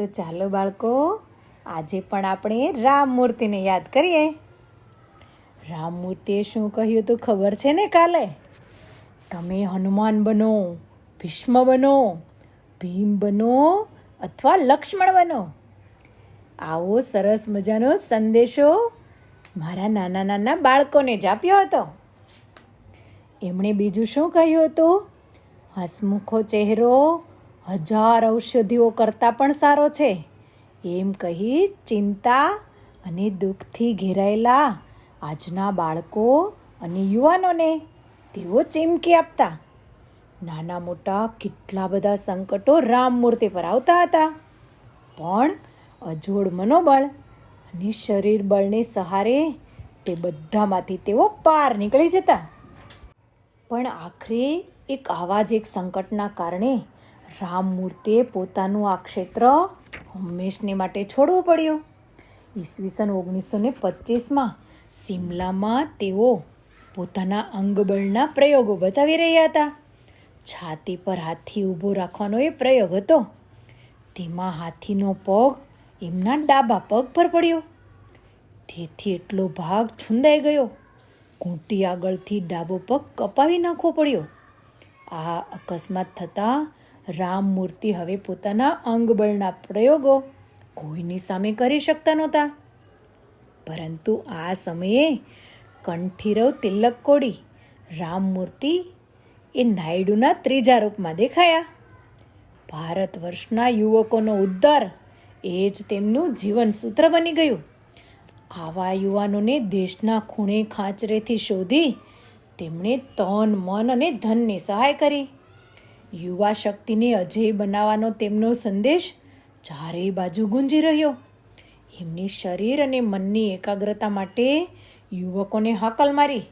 તો ચાલો બાળકો, આજે પણ આપણે રામ મૂર્તિને યાદ કરીએ. રામ મૂર્તિએ શું કહ્યું તો ખબર છે ને કાલે? તમે હનુમાન બનો, ભીષ્મ બનો, ભીમ બનો અથવા લક્ષ્મણ બનો. આવો સરસ મજાનો સંદેશો મારા નાના નાના બાળકોને જ આપ્યો હતો. એમણે બીજું શું કહ્યું હતું? હસમુખો ચહેરો હજાર ઔષધિઓ કરતાં પણ સારો છે. એમ કહી ચિંતા અને દુઃખથી ઘેરાયેલા આજના બાળકો અને યુવાનોને તેઓ ચીમકી આપતા. નાના મોટા કેટલા બધા સંકટો રામ મૂર્તિ પર આવતા હતા. પણ અજોડ મનોબળ અને શરીર બળને સહારે તે બધામાંથી તેઓ પાર નીકળી જતા. પણ આખરે એક આવા જ એક સંકટના કારણે રામ મૂર્તિએ પોતાનું આ ક્ષેત્ર હંમેશને માટે છોડવું પડ્યું. ઈસવીસન ઓગણીસો ને પચીસમાં સિમલામાં તેઓ પોતાના અંગબળના પ્રયોગો બતાવી રહ્યા હતા. છાતી પર હાથી ઊભો રાખવાનો એ પ્રયોગ હતો. તેમાં હાથીનો પગ એમના ડાબા પગ પર પડ્યો. તેથી એટલો ભાગ છુંદાઈ ગયો. ઘૂંટી આગળથી ડાબો પગ કપાવી નાખવો પડ્યો. આ અકસ્માત થતાં રામ મૂર્તિ હવે પોતાના અંગબળના પ્રયોગો કોઈની સામે કરી શકતા નહોતા. પરંતુ આ સમયે કંઠીરવ તિલક કોડી રામમૂર્તિ એ નાયડુના ત્રીજા રૂપમાં દેખાયા. ભારત વર્ષના યુવકોનો ઉદ્ધાર એ જ તેમનું જીવન સૂત્ર બની ગયું. આવા યુવાનોને દેશના ખૂણે ખાંચરેથી શોધી તેમણે તન, મન અને ધનની સહાય કરી. યુવા શક્તિને અજેય બનાવવાનો તેમનો સંદેશ ચારેય બાજુ ગુંજી રહ્યો. એમની શરીર અને મનની એકાગ્રતા માટે યુવકોને હાકલ મારી.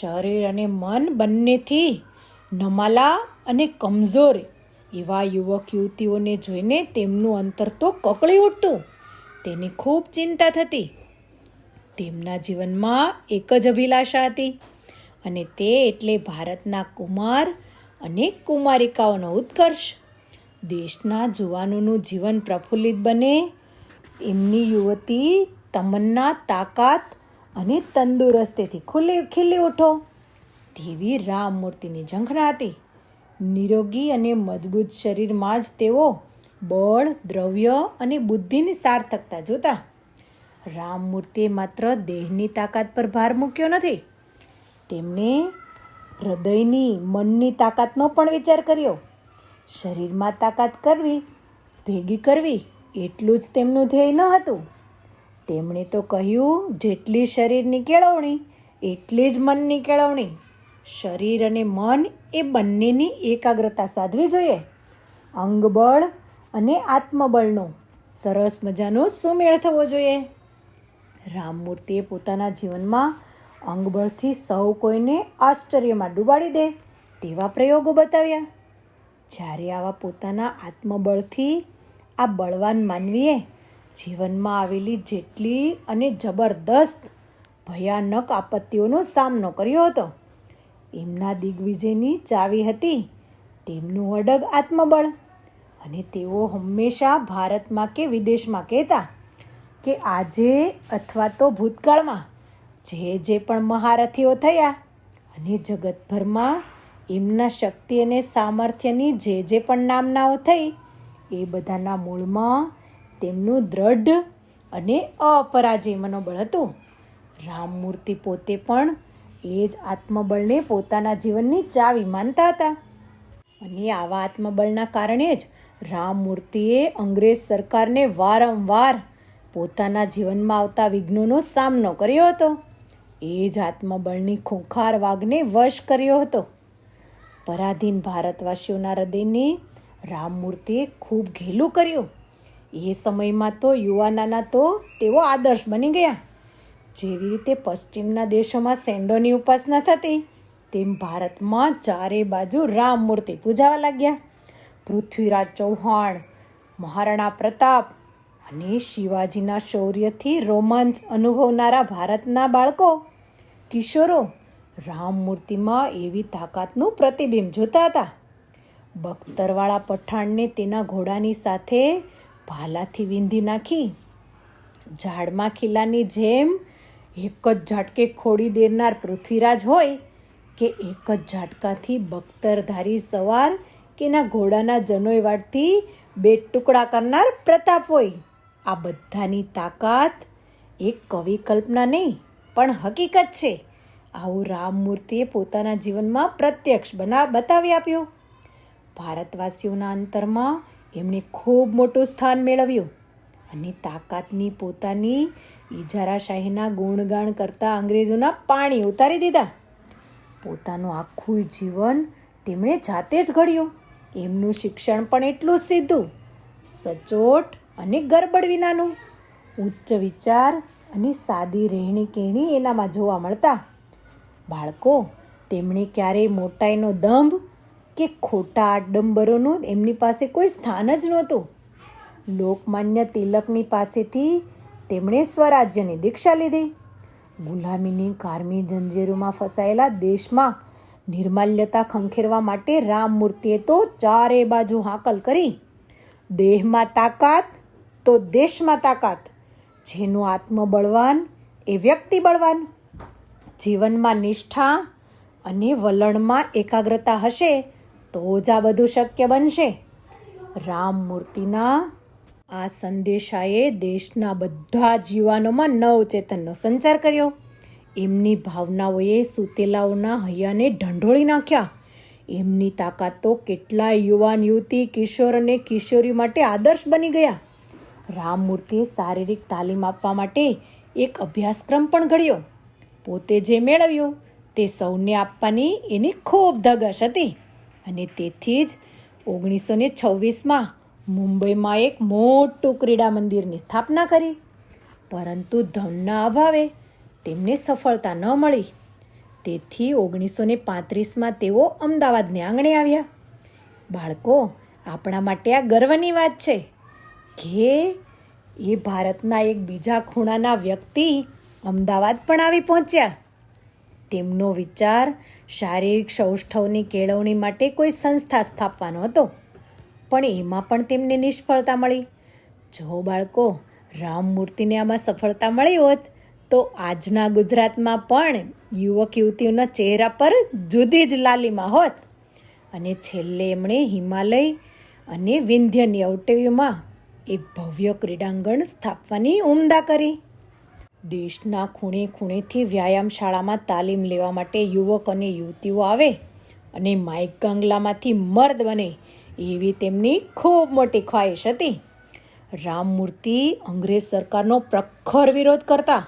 શરીર અને મન બંનેથી નમાલા અને કમજોર એવા યુવક યુવતીઓને જોઈને તેમનું અંતર તો કકળી ઉઠતું. તેની ખૂબ ચિંતા થતી. તેમના જીવનમાં એક જ અભિલાષા હતી અને તે એટલે ભારતના કુમાર અને કુમારિકાઓનો ઉત્કર્ષ. દેશના જુવાનોનું જીવન પ્રફુલ્લિત બને. એમની યુવતી તમન્ના, તાકાત અને તંદુરસ્તીથી ખુલ્લી ખીલી ઉઠો. તેવી રામ મૂર્તિની ઝંખના હતી. નિરોગી અને મજબૂત શરીરમાં જ તેઓ બળ, દ્રવ્ય અને બુદ્ધિની સાર્થકતા જોતા. રામ મૂર્તિએ માત્ર દેહની તાકાત પર ભાર મૂક્યો નથી. તેમણે હૃદયની મનની તાકાતનો પણ વિચાર કર્યો. શરીરમાં તાકાત કરવી, ભેગી કરવી એટલું જ તેમનું ધ્યેય ન હતું. તેમણે તો કહ્યું, જેટલી શરીરની કેળવણી, એટલી જ મનની કેળવણી. શરીર અને મન એ બંનેની એકાગ્રતા સાધવી જોઈએ. અંગબળ અને આત્મબળનો સરસ મજાનો સુમેળ થવો જોઈએ. રામમૂર્તિએ પોતાના જીવનમાં અંગબળથી સૌ કોઈને આશ્ચર્યમાં ડૂબાડી દે તેવા પ્રયોગો બતાવ્યા. જ્યારે આવા પોતાના આત્મબળથી આ બળવાન માનવીએ જીવનમાં આવેલી જેટલી અને જબરદસ્ત ભયાનક આપત્તિઓનો સામનો કર્યો હતો, એમના દિગ્વિજયની ચાવી હતી તેમનું અડગ આત્મબળ. અને તેઓ હંમેશા ભારતમાં કે વિદેશમાં કહેતા કે આજે અથવા તો ભૂતકાળમાં જે જે પણ મહારથીઓ થયા અને જગતભરમાં એમના શક્તિ અને સામર્થ્યની જે જે પણ નામનાઓ થઈ, એ બધાના મૂળમાં તેમનું દ્રઢ અને અપરાજય મનોબળ હતું. રામમૂર્તિ પોતે પણ એ જ આત્મબળને પોતાના જીવનની ચાવી માનતા હતા. અને આવા આત્મબળના કારણે જ રામમૂર્તિએ અંગ્રેજ સરકારને વારંવાર પોતાના જીવનમાં આવતા વિઘ્નોનો સામનો કર્યો હતો. એ જ આત્મબળની ખૂંખાર વાઘને વશ કર્યો હતો. પરાધીન ભારતવાસીઓના હૃદયને રામમૂર્તિએ ખૂબ ઘેલું કર્યું. એ સમયમાં તો યુવાનાના તો તેઓ આદર્શ બની ગયા. જેવી રીતે પશ્ચિમના દેશોમાં સેન્ડોની ઉપાસના થતી, તેમ ભારતમાં ચારે બાજુ રામ મૂર્તિ પૂજાવા લાગ્યા. પૃથ્વીરાજ ચૌહાણ, મહારાણા પ્રતાપ અને શિવાજીના શૌર્યથી રોમાંચ અનુભવનારા ભારતના બાળકો, કિશોરો રામ મૂર્તિમાં એવી તાકાતનું પ્રતિબિંબ જોતા હતા. બખ્તરવાળા પઠાણને તેના ઘોડાની સાથે ભાલાથી વીંધી નાખી. ઝાડમાં ખીલાની જેમ એક જ ઝાટકે ખોડી દેનાર પૃથ્વીરાજ હોય કે એક જ ઝાટકાથી બખ્તરધારી સવાર કે એના ઘોડાના વાટથી બે ટુકડા કરનાર પ્રતાપ હોય. આ બધાની તાકાત એક કવિ કલ્પના નહીં, પણ હકીકત છે. આવું રામમૂર્તિએ પોતાના જીવનમાં પ્રત્યક્ષ બના, બતાવી આપ્યો. ભારતવાસીઓના અંતરમાં એમણે ખૂબ મોટું સ્થાન મેળવ્યું અને તાકાતની પોતાની ઇજારાશાહીના ગુણગાન કરતા અંગ્રેજોના પાણી ઉતારી દીધા. પોતાનું આખું જીવન તેમણે જાતે જ ઘડ્યું. એમનું શિક્ષણ પણ એટલું સીધું. સચોટ અને ગરબડ વિનાનું. ઉચ્ચ વિચાર અને સાદી રહેણી કહેણી એનામાં જોવા મળતા. બાળકો, તેમણે ક્યારેય મોટાઈનો દંભ કે ખોટા આડંબરોનું એમની પાસે કોઈ સ્થાન જ નહોતું. લોકમાન્ય તિલકની પાસેથી તેમણે સ્વરાજ્યની દીક્ષા લીધી. ગુલામીની કારમી જંજીરોમાં ફસાયેલા દેશમાં નિર્માલ્યતા ખંખેરવા માટે રામમૂર્તિએ તો ચારે બાજુ હાકલ કરી. દેહમાં તાકાત તો દેશમાં તાકાત. જેનું આત્મ બળવાન એ વ્યક્તિ બળવાન. જીવનમાં નિષ્ઠા અને વલણમાં એકાગ્રતા હશે તો જ આ બધું શક્ય બનશે. રામમૂર્તિના આ સંદેશાએ દેશના બધા જ યુવાનોમાં નવચેતનનો સંચાર કર્યો. એમની ભાવનાઓએ સુતેલાઓના હૈયાને ઢંઢોળી નાખ્યા. એમની તાકાત તો કેટલાય યુવાન યુવતી કિશોર અને કિશોરી માટે આદર્શ બની ગયા. રામમૂર્તિએ શારીરિક તાલીમ આપવા માટે એક અભ્યાસક્રમ પણ ઘડ્યો. પોતે જે મેળવ્યું તે સૌને આપવાની એની ખૂબ ધગશ હતી. અને તેથી જ ઓગણીસો ને છવ્વીસમાં મુંબઈમાં એક મોટું ક્રીડા મંદિરની સ્થાપના કરી. પરંતુ ધનના અભાવે તેમને સફળતા ન મળી. તેથી ઓગણીસો ને પાંત્રીસમાં તેઓ અમદાવાદને આંગણે આવ્યા. બાળકો, આપણા માટે આ ગર્વની વાત છે. કે એ ભારતના એક બીજા ખૂણાના વ્યક્તિ અમદાવાદ પણ આવી પહોંચ્યા. તેમનો વિચાર શારીરિક સૌષ્ઠવની કેળવણી માટે કોઈ સંસ્થા સ્થાપવાનો હતો, પણ એમાં પણ તેમને નિષ્ફળતા મળી. જો બાળકો રામમૂર્તિને આમાં સફળતા મળી હોત, તો આજના ગુજરાતમાં પણ યુવક યુવતીઓના ચહેરા પર જુદી જ લાલીમાં હોત. અને છેલ્લે એમણે હિમાલય અને વિંધ્યની અવટેવીમાં એક ભવ્ય ક્રીડાંગણ સ્થાપવાની ઉમદા કરી. દેશના ખૂણે ખૂણેથી વ્યાયામ શાળામાં તાલીમ લેવા માટે યુવક અને યુવતીઓ આવે અને માઇક કંગલામાંથી મર્દ બને એવી તેમની ખૂબ મોટી ખ્વાહિશ હતી. રામમૂર્તિ અંગ્રેજ સરકારનો પ્રખર વિરોધ કરતા,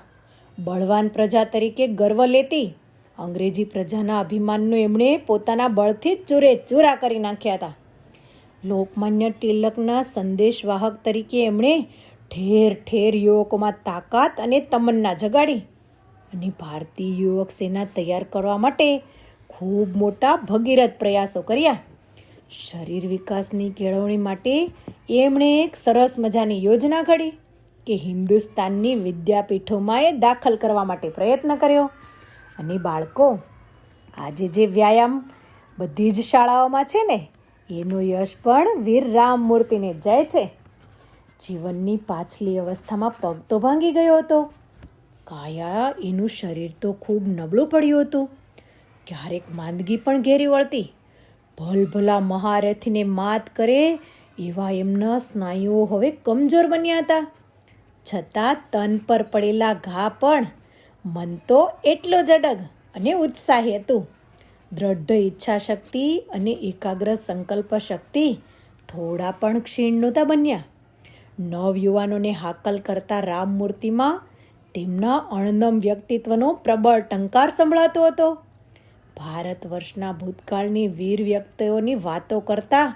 બળવાન પ્રજા તરીકે ગર્વ લેતી, અંગ્રેજી પ્રજાના અભિમાનનું એમણે પોતાના બળથી જ ચૂરે ચૂરા કરી નાખ્યા હતા. લોકમાન્ય તિલકના સંદેશવાહક તરીકે એમણે ઠેર ઠેર યુવકોમાં તાકાત અને તમન્ના જગાડી અને ભારતીય યુવક સેના તૈયાર કરવા માટે ખૂબ મોટા ભગીરથ પ્રયાસો કર્યા. શરીર વિકાસની કેળવણી માટે એમણે એક સરસ મજાની યોજના ઘડી કે હિન્દુસ્તાનની વિદ્યાપીઠોમાં એ દાખલ કરવા માટે પ્રયત્ન કર્યો. અને બાળકો, આજે જે વ્યાયામ બધી જ શાળાઓમાં છે ને એનો યશ પણ વીર રામ મૂર્તિને જાય છે. જીવનની પાછલી અવસ્થામાં પગ તો ભાંગી ગયો હતો. કાયા, એનું શરીર તો ખૂબ નબળું પડ્યું હતું. ક્યારેક માંદગી પણ ઘેરી વળતી. ભલભલા મહારથીને માત કરે એવા એમના સ્નાયુઓ હવે કમજોર બન્યા હતા. છતાં તન પર પડેલા ઘા પણ મન તો એટલો જ અડગ અને ઉત્સાહી હતું. દ્રઢ ઈચ્છા શક્તિ અને એકાગ્ર સંકલ્પ શક્તિ થોડા પણ ક્ષીણ નહોતા બન્યા. નવયુવાનોને હાકલ કરતા રામમૂર્તિમાં તેમના અણનમ વ્યક્તિત્વનો પ્રબળ ટંકાર સંભળાતો હતો. ભારત વર્ષના ભૂતકાળની વીર વ્યક્તિઓની વાતો કરતા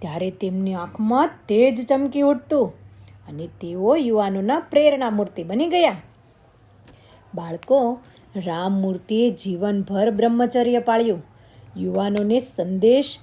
ત્યારે તેમની આંખમાં તેજ ચમકી ઉઠતું અને તેઓ યુવાનોના પ્રેરણા મૂર્તિ બની ગયા. બાળકો રામમૂર્તિએ જીવનભર બ્રહ્મચર્ય પાળ્યું. યુવાનોને સંદેશ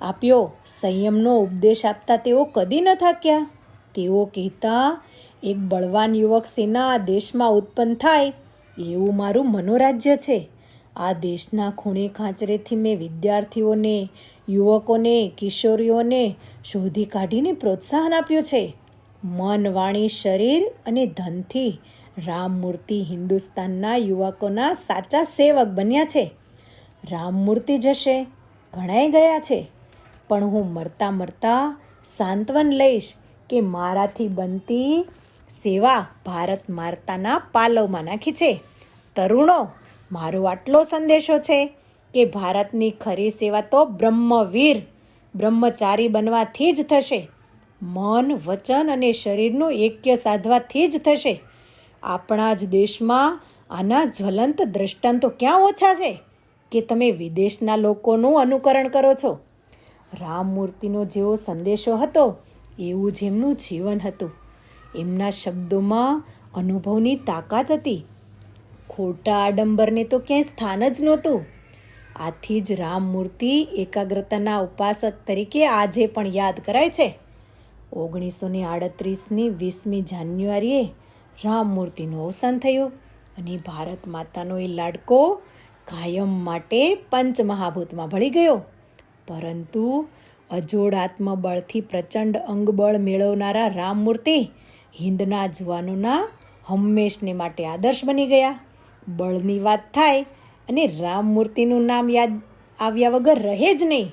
આપ્યો. સંયમનો ઉપદેશ આપતા તેઓ કદી ન થાક્યા. તેઓ કહેતા, એક બળવાન યુવક સેના આ દેશમાં ઉત્પન્ન થાય. એવું મારું મનોરાજ્ય છે. આ દેશના ખૂણે ખાંચરેથી મેં વિદ્યાર્થીઓને, યુવકોને, કિશોરીઓને શોધી કાઢીને પ્રોત્સાહન આપ્યું છે. મન વાણી શરીર અને ધનથી રામમૂર્તિ હિન્દુસ્તાનના યુવકોના સાચા સેવક બન્યા છે. રામમૂર્તિ જશે ઘણાય ગયા છે. પણ હું મરતા મરતા સાંત્વન લઈશ કે મારાથી બનતી સેવા ભારત માતાના પાલવમાં નાખી છે. તરુણો, મારો આટલો સંદેશો છે કે ભારતની ખરી સેવા તો બ્રહ્મવીર, બ્રહ્મચારી બનવાથી જ થશે. મન, વચન અને શરીરનું એક્ય સાધવાથી જ થશે. આપણા જ દેશમાં આના જ્વલંત દ્રષ્ટાંતો ક્યાં ઓછા છે કે તમે વિદેશના લોકોનું અનુકરણ કરો છો? રામમૂર્તિનો જેવો સંદેશો હતો, એવું જ એમનું જીવન હતું. એમના શબ્દોમાં અનુભવની તાકાત હતી. ખોટા આડંબરને તો ક્યાંય સ્થાન જ નહોતું. આથી જ રામમૂર્તિ એકાગ્રતાના ઉપાસક તરીકે આજે પણ યાદ કરાય છે. ઓગણીસો ને આડત્રીસની વીસમી જાન્યુઆરીએ રામમૂર્તિનું અવસાન થયું અને ભારત માતાનો એ લાડકો કાયમ માટે પંચમહાભૂતમાં ભળી ગયો. પરંતુ અજોડ આત્મબળથી પ્રચંડ અંગબળ મેળવનારા રામમૂર્તિ હિન્દના જુવાનોના હંમેશને માટે આદર્શ બની ગયા. બળની વાત થાય અને રામમૂર્તિનું નામ યાદ આવ્યા વગર રહે જ નહીં.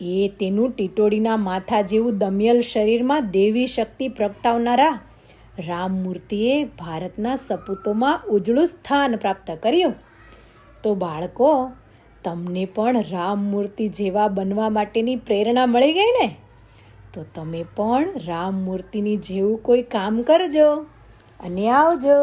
એ તેનું ટીટોડીના માથા જેવું દમિયલ શરીરમાં દેવી શક્તિ પ્રગટાવનારા રામમૂર્તિએ ભારતના સપૂતોમાં ઉજળું સ્થાન પ્રાપ્ત કર્યું. તો બાળકો, તમને પણ રામમૂર્તિ જેવા બનવા માટેની પ્રેરણા મળી ગઈ ને? તો તમે પણ રામમૂર્તિની જેવું કોઈ કામ કરજો અને આવજો.